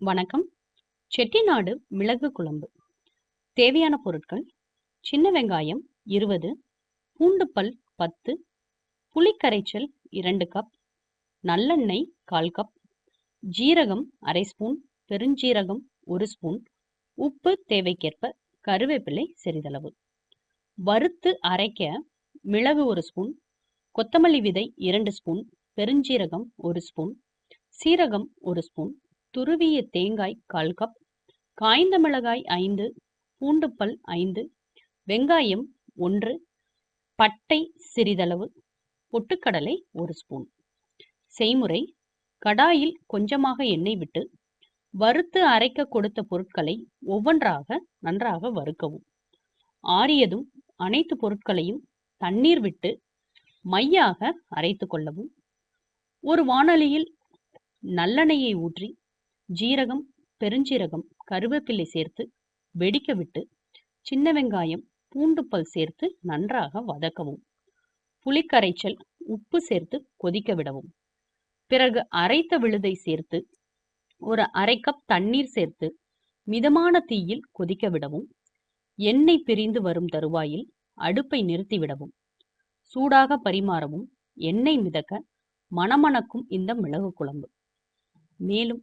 வணக்கம். செட்டிநாடு மிளகு குழம்பு. தேவையான பொருட்கள் சின்ன வெங்காயம் இருபது பூண்டுப்பல் பத்து புளிக்கரைச்சல் இரண்டு கப் நல்லெண்ணெய் கால் கப் ஜீரகம் அரை ஸ்பூன் பெருஞ்சீரகம் ஒரு ஸ்பூன் உப்பு தேவைக்கேற்ப கருவேப்பிலை சிறிதளவு. வறுத்து அரைக்க மிளகு ஒரு ஸ்பூன் கொத்தமல்லி விதை இரண்டு ஸ்பூன் பெருஞ்சீரகம் ஒரு ஸ்பூன் சீரகம் ஒரு ஸ்பூன் துருவிய தேங்காய் கால் கப் காய்ந்த மிளகாய் ஐந்து பூண்டுப்பல் ஐந்து வெங்காயம் ஒன்று பட்டை சிறிதளவு பொட்டுக்கடலை ஒரு ஸ்பூன். செய்முறை கடாயில் கொஞ்சமாக எண்ணெய் விட்டு வறுத்து அரைக்க கொடுத்த பொருட்களை ஒவ்வொன்றாக நன்றாக வறுக்கவும். ஆறியதும் அனைத்து பொருட்களையும் தண்ணீர் விட்டு மையாக அரைத்து கொள்ளவும். ஒரு வானொலியில் நல்லெண்ணெயை ஊற்றி ஜீரகம் பெருஞ்சீரகம் கருவேப்பிலை சேர்த்து வெடிக்க விட்டு சின்ன வெங்காயம் பூண்டுப்பல் சேர்த்து நன்றாக வதக்கவும். புளிக்கரைச்சல் உப்பு சேர்த்து கொதிக்க விடவும். பிறகு அரைத்த விழுதை சேர்த்து ஒரு அரை கப் தண்ணீர் சேர்த்து மிதமான தீயில் கொதிக்க விடவும். எண்ணெய் பிரிந்து வரும் தருவாயில் அடுப்பை நிறுத்திவிடவும் சூடாக பரிமாறவும். எண்ணெய் மிதக்க மணமணக்கும் இந்த மிளகு குழம்பு. மேலும்